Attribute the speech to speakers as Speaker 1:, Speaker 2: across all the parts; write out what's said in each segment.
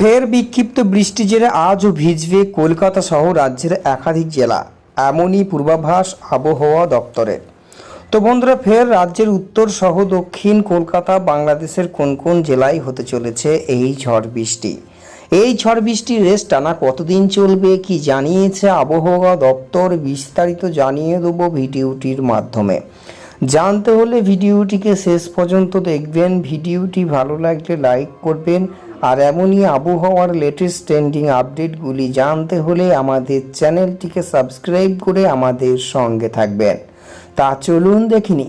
Speaker 1: ফের বিক্ষিপ্ত বৃষ্টি জেরে আজও ভিজবে কলকাতা সহ রাজ্যের একাধিক জেলা। এমনই পূর্বাভাস আবহাওয়া দপ্তরের। তো বন্ধুরা, ফের রাজ্যের উত্তর সহ দক্ষিণ কলকাতা বাংলাদেশের কোন কোন জেলায় হতে চলেছে এই ঝড় বৃষ্টি? এই ঝড় বৃষ্টির রেস টানা কতদিন চলবে কি জানিয়েছে আবহাওয়া দপ্তর বিস্তারিত জানিয়ে দেবো ভিডিওটির মাধ্যমে। জানতে হলে ভিডিওটিকে শেষ পর্যন্ত দেখবেন। ভিডিওটি ভালো লাগলে লাইক করবেন আর এমনই আবহাওয়ার লেটেস্ট ট্রেন্ডিং আপডেটগুলি জানতে হলে আমাদের চ্যানেলটিকে সাবস্ক্রাইব করে আমাদের সঙ্গে থাকবেন। তা চলুন দেখিনি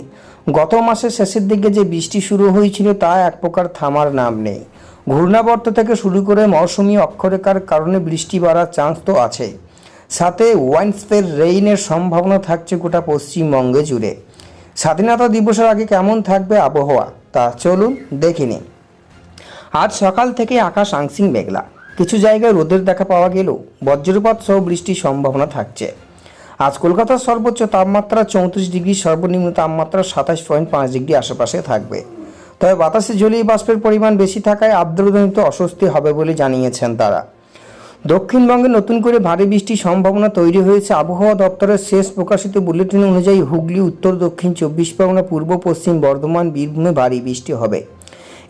Speaker 1: গত মাসের শেষের দিকে যে বৃষ্টি শুরু হয়েছিল তা এক প্রকার থামার নাম নেই। ঘূর্ণাবর্ত থেকে শুরু করে মৌসুমি অক্ষরেখার কারণে বৃষ্টি বাড়ার চান্স তো আছেই সাথে ওয়াইন্সপের রেইনের সম্ভাবনা থাকছে গোটা পশ্চিমবঙ্গে জুড়ে। স্বাধীনতা দিবসের আগে কেমন থাকবে আবহাওয়া? তা চলুন দেখে নিন আজ সকাল থেকে আকাশ আংশিক মেঘলা। কিছু জায়গায় রোদের দেখা পাওয়া গেলেও বজ্রপাত সহ বৃষ্টির সম্ভাবনা থাকছে। আজ কলকাতার সর্বোচ্চ তাপমাত্রা চৌত্রিশ ডিগ্রি, সর্বনিম্ন তাপমাত্রা সাতাশ পয়েন্ট পাঁচ ডিগ্রি আশেপাশে থাকবে। তবে বাতাসে জলীয় বাষ্পের পরিমাণ বেশি থাকায় আর্দ্রজনিত অস্বস্তি হবে বলে জানিয়েছেন তারা। দক্ষিণবঙ্গে নতুন করে ভারী বৃষ্টির সম্ভাবনা তৈরি হয়েছে আবহাওয়া দপ্তরের শেষ প্রকাশিত বুলেটিন অনুযায়ী হুগলি, উত্তর, দক্ষিণ, চব্বিশ পরগনা, পূর্ব, পশ্চিম, বর্ধমান, বীরভূমে ভারী বৃষ্টি হবে।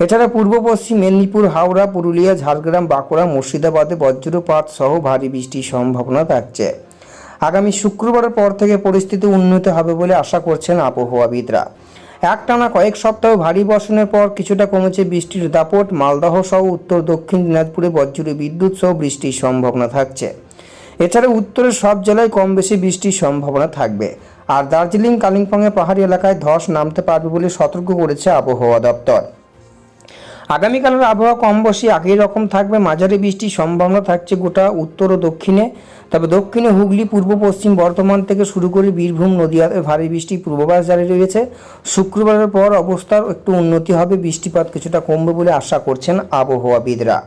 Speaker 1: এছাড়া পূর্ব পশ্চিম মেদিনীপুর, হাওড়া, পুরুলিয়া, ঝাড়গ্রাম, বাঁকুড়া, মুর্শিদাবাদে বজ্রপাত সহ ভারী বৃষ্টির সম্ভাবনা থাকছে। আগামী শুক্রবারের পর থেকে পরিস্থিতি উন্নত হবে বলে আশা করছেন আবহাওয়াবিদরা। একটানা কয়েক সপ্তাহ ভারী বর্ষণের পর কিছুটা কমেছে বৃষ্টির দাপট, মালদহ সহ উত্তর, দক্ষিণ দিনাজপুরে বজ্র বিদ্যুৎ সহ বৃষ্টির সম্ভাবনা থাকছে। এছাড়া উত্তরের সব জেলায় কম বেশি বৃষ্টির সম্ভাবনা থাকবে। আর দার্জিলিং কালিম্পংয়ে পাহাড়ি এলাকায় ধস নামতে পারবে বলে সতর্ক করেছে আবহাওয়া দপ্তর। আগামীকালের আবহাওয়া কম বেশি একই রকম থাকবে। মাঝারি বৃষ্টির সম্ভাবনা থাকছে গোটা উত্তর ও দক্ষিণে। তবে দক্ষিণে হুগলি, পূর্ব, পশ্চিম বর্ধমান থেকে শুরু করে বীরভূম, নদীয়াতে ভারী বৃষ্টির পূর্বাভাস জারি রয়েছে। শুক্রবারের পর অবস্থার একটু উন্নতি হবে। বৃষ্টিপাত কিছুটা কমবে বলে আশা করছেন আবহাওয়াবিদরা।